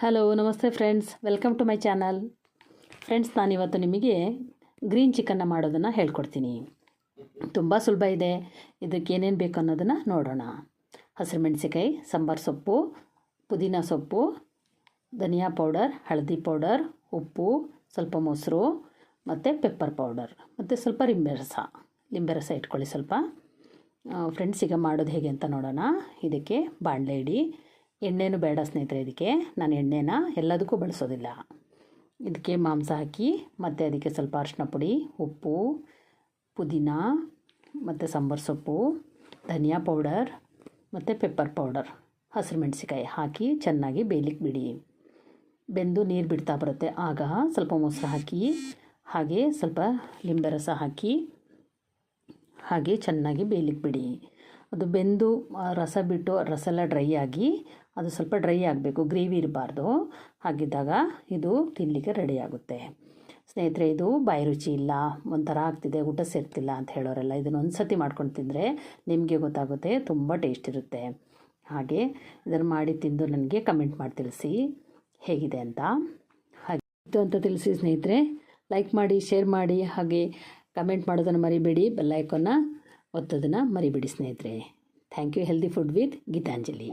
Hello ನಮಸ್ತೆ friends welcome to my channel friends ನಾನಿವತ್ತು ನಿಮಗೆ ಗ್ರೀನ್ ಚಿಕನ್ನ ಮಾಡೋದನ್ನು ಹೇಳ್ಕೊಡ್ತೀನಿ. ತುಂಬ ಸುಲಭ ಇದೆ. ಇದಕ್ಕೆ ಏನೇನು ಬೇಕು ಅನ್ನೋದನ್ನು ನೋಡೋಣ. ಹಸಿರು ಮೆಣಸಿಕಾಯಿ ಸಾಂಬಾರು ಸೊಪ್ಪು, ಪುದೀನ ಸೊಪ್ಪು, ಧನಿಯಾ ಪೌಡರ್, ಹಳದಿ ಪೌಡರ್, ಉಪ್ಪು, ಸ್ವಲ್ಪ ಮೊಸರು, ಮತ್ತು ಪೆಪ್ಪರ್ ಪೌಡರ್ ಮತ್ತು ಸ್ವಲ್ಪ ಲಿಂಬೆ ರಸ ಲಿಂಬೆ ರಸ ಇಟ್ಕೊಳ್ಳಿ ಸ್ವಲ್ಪ. ಫ್ರೆಂಡ್ಸ್ ಈಗ ಮಾಡೋದು ಹೇಗೆ ಅಂತ ನೋಡೋಣ. ಇದಕ್ಕೆ ಬಾಣಲೆ ಇಡಿ. ಎಣ್ಣೆನೂ ಬೇಡ ಸ್ನೇಹಿತರೆ ಇದಕ್ಕೆ. ನಾನು ಎಣ್ಣೆನ ಎಲ್ಲದಕ್ಕೂ ಬಳಸೋದಿಲ್ಲ. ಇದಕ್ಕೆ ಮಾಂಸ ಹಾಕಿ, ಮತ್ತು ಅದಕ್ಕೆ ಸ್ವಲ್ಪ ಅರಿಶಿನ ಪುಡಿ, ಉಪ್ಪು, ಪುದೀನ, ಮತ್ತು ಸಾಂಬಾರು ಸೊಪ್ಪು, ಧನಿಯಾ ಪೌಡರ್, ಮತ್ತು ಪೆಪ್ಪರ್ ಪೌಡರ್, ಹಸಿರು ಮೆಣಸಿಕಾಯಿ ಹಾಕಿ ಚೆನ್ನಾಗಿ ಬೇಯಲಿಕ್ಕೆ ಬಿಡಿ. ಬೆಂದು ನೀರು ಬಿಡ್ತಾ ಬರುತ್ತೆ. ಆಗ ಸ್ವಲ್ಪ ಮೊಸರು ಹಾಕಿ, ಹಾಗೆ ಸ್ವಲ್ಪ ಲಿಂಬೆ ರಸ ಹಾಕಿ, ಹಾಗೆ ಚೆನ್ನಾಗಿ ಬೇಯಲಿಕ್ಕೆ ಬಿಡಿ. ಅದು ಬೆಂದು ರಸ ಬಿಟ್ಟು ರಸ ಎಲ್ಲ ಡ್ರೈ ಆಗಿ ಅದು ಸ್ವಲ್ಪ ಡ್ರೈ ಆಗಬೇಕು, ಗ್ರೇವಿ ಇರಬಾರ್ದು. ಹಾಗಿದ್ದಾಗ ಇದು ತಿನ್ನಲಿಕ್ಕೆ ರೆಡಿ ಆಗುತ್ತೆ. ಸ್ನೇಹಿತರೆ, ಇದು ಬಾಯಿ ರುಚಿ ಇಲ್ಲ, ಒಂಥರ ಆಗ್ತಿದೆ, ಊಟ ಸೇರ್ತಿಲ್ಲ ಅಂತ ಹೇಳೋರೆಲ್ಲ ಇದನ್ನು ಒಂದು ಸತಿ ಮಾಡ್ಕೊಂಡು ತಿಂದರೆ ನಿಮಗೆ ಗೊತ್ತಾಗುತ್ತೆ, ತುಂಬ ಟೇಸ್ಟ್ ಇರುತ್ತೆ. ಹಾಗೆ ಇದನ್ನು ಮಾಡಿ ತಿಂದು ನನಗೆ ಕಮೆಂಟ್ ಮಾಡಿ ತಿಳಿಸಿ ಹೇಗಿದೆ ಅಂತ. ಹಾಗೆ ಅಂತ ತಿಳಿಸಿ ಸ್ನೇಹಿತರೆ ಲೈಕ್ ಮಾಡಿ ಶೇರ್ ಮಾಡಿ, ಹಾಗೆ ಕಮೆಂಟ್ ಮಾಡೋದನ್ನು ಮರಿಬೇಡಿ ಬೆಲ್ಲೈಕನ್ನ ಒತ್ತೋದನ್ನು ಮರಿಬೇಡಿ ಸ್ನೇಹಿತರೆ. Thank you healthy food with Geetanjali